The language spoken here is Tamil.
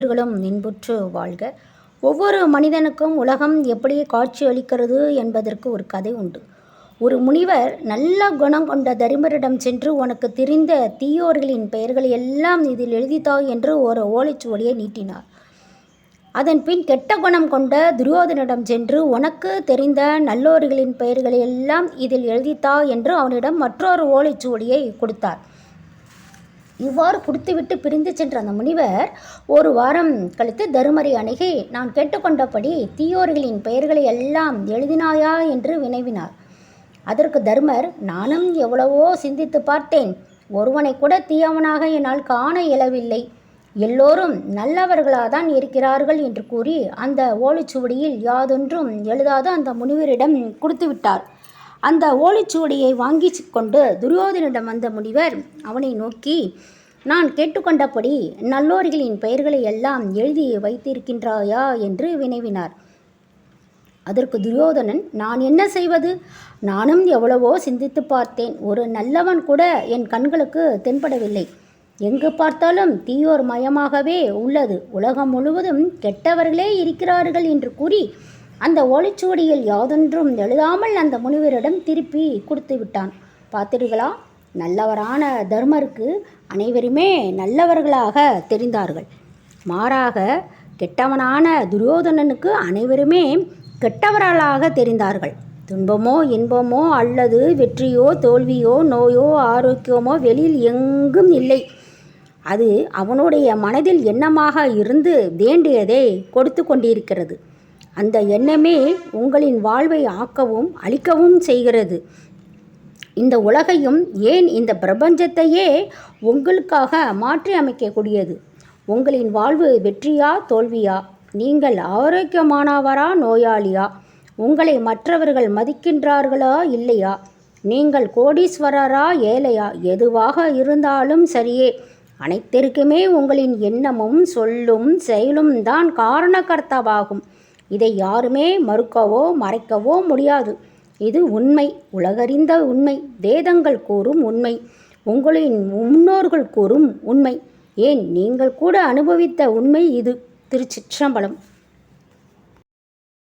உயிர்களும் இன்புற்று வாழ்க. ஒவ்வொரு மனிதனுக்கும் உலகம் எப்படி காட்சியளிக்கிறது என்பதற்கு ஒரு கதை உண்டு. ஒரு முனிவர் நல்ல குணம் கொண்ட தருமரிடம் சென்று உனக்கு தெரிந்த தீயோர்களின் பெயர்களை எல்லாம் இதில் எழுதித்தா என்று ஒரு ஓலைச்சுவடியை நீட்டினார். அதன் பின் கெட்ட குணம் கொண்ட துரியோதனிடம் சென்று உனக்கு தெரிந்த நல்லோர்களின் பெயர்களை எல்லாம் இதில் எழுதித்தா என்று அவனிடம் மற்றொரு ஓலைச்சுவடியை கொடுத்தார். இவ்வாறு கொடுத்துவிட்டு பிரிந்து சென்ற அந்த முனிவர் ஒரு வாரம் கழித்து தருமரை அணுகி நான் கேட்டுக்கொண்டபடி தீயோர்களின் பெயர்களை எல்லாம் எழுதினாயா? என்று வினவினார். அதற்கு தர்மர் நானும் எவ்வளவோ சிந்தித்து பார்த்தேன். ஒருவனை கூட தீயவனாக என்னால் காண இயலவில்லை. எல்லோரும் நல்லவர்களாதான் இருக்கிறார்கள் என்று கூறி அந்த ஓலைச்சுவடியில் யாதொன்றும் எழுதாத அந்த முனிவரிடம் கொடுத்துவிட்டார். அந்த ஓலைச்சுவடியை வாங்கி கொண்டு துரியோதனிடம் வந்த முனிவர் அவனை நோக்கி நான் கேட்டுக்கொண்டபடி நல்லோர்களின் பெயர்களை எல்லாம் எழுதி வைத்திருக்கின்றாயா என்று வினவினார். அதற்கு துரியோதனன் நான் என்ன செய்வது? நானும் எவ்வளவோ சிந்தித்து பார்த்தேன். ஒரு நல்லவன் கூட என் கண்களுக்கு தென்படவில்லை. எங்கு பார்த்தாலும் தீயோர் மயமாகவே உள்ளது. உலகம் முழுவதும் கெட்டவர்களே இருக்கிறார்கள் என்று கூறி அந்த ஓலைச்சுவடியில் யாதொன்றும் எழுதாமல் அந்த முனிவரிடம் திருப்பி கொடுத்து விட்டான். பார்த்தீர்களா நல்லவரான தர்மருக்கு அனைவருமே நல்லவர்களாக தெரிந்தார்கள். மாறாக கெட்டவனான துரியோதனனுக்கு அனைவருமே கெட்டவர்களாக தெரிந்தார்கள். துன்பமோ இன்பமோ அல்லது வெற்றியோ தோல்வியோ நோயோ ஆரோக்கியமோ வெளியில் எங்கும் இல்லை. அது அவனுடைய மனதில் எண்ணமாக இருந்து வேண்டியதை கொடுத்து கொண்டிருக்கிறது. அந்த எண்ணமே உங்களின் வாழ்வை ஆக்கவும் அழிக்கவும் செய்கிறது. இந்த உலகையும் ஏன் இந்த பிரபஞ்சத்தையே உங்களுக்காக மாற்றி அமைக்கக்கூடியது? உங்களின் வாழ்வு வெற்றியா தோல்வியா? நீங்கள் ஆரோக்கியமானவரா நோயாளியா? உங்களை மற்றவர்கள் மதிக்கின்றார்களா இல்லையா? நீங்கள் கோடீஸ்வரரா ஏழையா? எதுவாக இருந்தாலும் சரியே. அனைத்திற்குமே உங்களின் எண்ணமும் சொல்லும் செயலும் தான் காரணகர்த்தாவாகும். இதை யாருமே மறுக்கவோ மறைக்கவோ முடியாது. இது உண்மை. உலகறிந்த உண்மை. வேதங்கள் கூறும் உண்மை. உங்களின் முன்னோர்கள் கூறும் உண்மை. ஏன்? நீங்கள் கூட அனுபவித்த உண்மை இது. திருச்சிற்றம்பலம்.